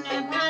রানীর মন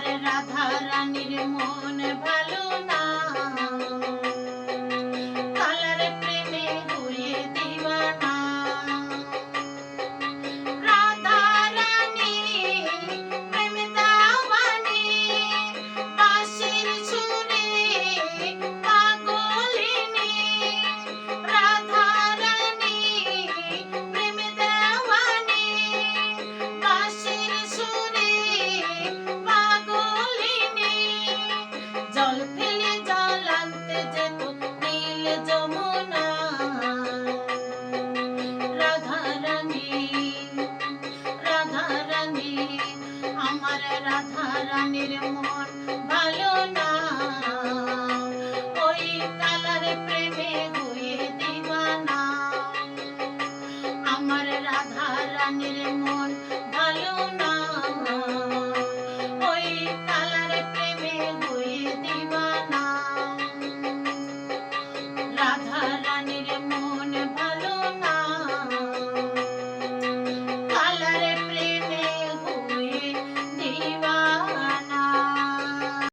আমার রাধা রানীর